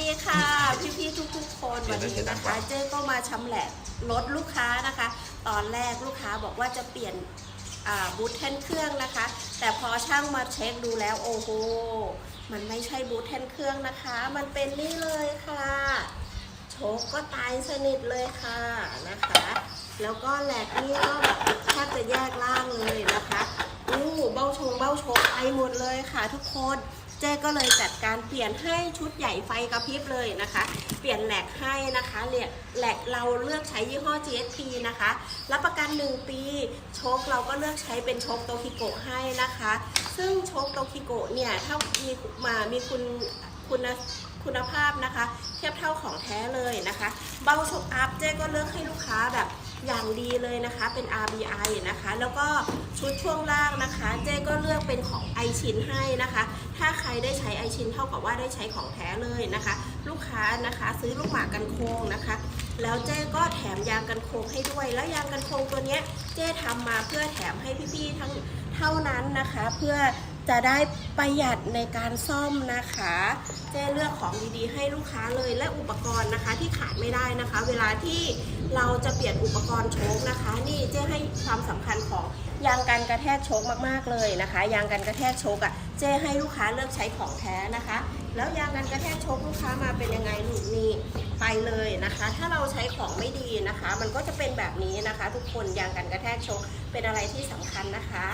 ดีค่ะ พี่ๆทุกๆ คนวันนี้นะคะเจ๊ก็มาชำแหละรถลูกค้านะคะ ตอนแรกลูกค้าบอกว่าจะเปลี่ยนอ่าบูทแทนเครื่องนะคะ แต่พอช่างมาเช็คดูแล้วโอ้โหมันไม่ใช่บูทแทนเครื่องนะคะ มันเป็นนี่เลยค่ะโชคก็ตายสนิทเลยค่ะนะคะ แล้วก็แหลกนี่ก็แบบแทบจะแยกล่างเลยนะคะอู้เบ้าชงเบ้าโชกไปหมดเลยค่ะทุกคน เจ๊ก็เลยจัดการเปลี่ยนให้ชุดใหญ่ไฟกระพริบเลยนะคะ เปลี่ยนแหลกให้นะคะแหลกแหลกเราเลือกใช้ยี่ห้อ GSP นะคะ รับประกัน 1 ปีโชคเราก็เลือกใช้เป็นโชคโตคิโกะให้นะคะ ซึ่งโชคโตคิโกะเนี่ยถ้ามีมามีคุณคุณคุณภาพนะคะ เทียบเท่าของแท้เลยนะคะ เบาโชคอัพเจ๊ก็เลือกให้ลูกค้าแบบ อย่างดีเลยนะคะ เป็น RBI นะคะ แล้วก็ชุดช่วงล่างนะคะ เจ๊ก็เลือกเป็นของไอชินให้นะคะ ถ้าใครได้ใช้ไอชินเท่ากับว่าได้ใช้ของแท้เลยนะคะ ลูกค้านะคะซื้อลูกหมากกันโค้งนะคะ แล้วเจ๊ก็แถมยางกันโค้งให้ด้วย แล้วยางกันโค้งตัวเนี้ยเจ๊ทำมาเพื่อแถมให้พี่ๆทั้งเท่านั้นนะคะ เพื่อ จะได้ประหยัดในการซ่อมนะคะ เจ๊เลือกของดีๆ ให้ลูกค้าเลยและอุปกรณ์นะคะที่ขาดไม่ได้นะคะ เวลาที่เราจะเปลี่ยนอุปกรณ์โชคนะคะ นี่เจ๊ให้ความสำคัญของยางกันกระแทกโชคมากๆเลยนะคะ ยางกันกระแทกโชคอะเจ๊ให้ลูกค้าเลือกใช้ของแท้นะคะ แล้วยางกันกระแทกโชคลูกค้ามาเป็นยังไงลูกนี่ไปเลยนะคะ ถ้าเราใช้ของไม่ดีนะคะ มันก็จะเป็นแบบนี้นะคะ ทุกคนยางกันกระแทกโชคเป็นอะไรที่สำคัญนะคะ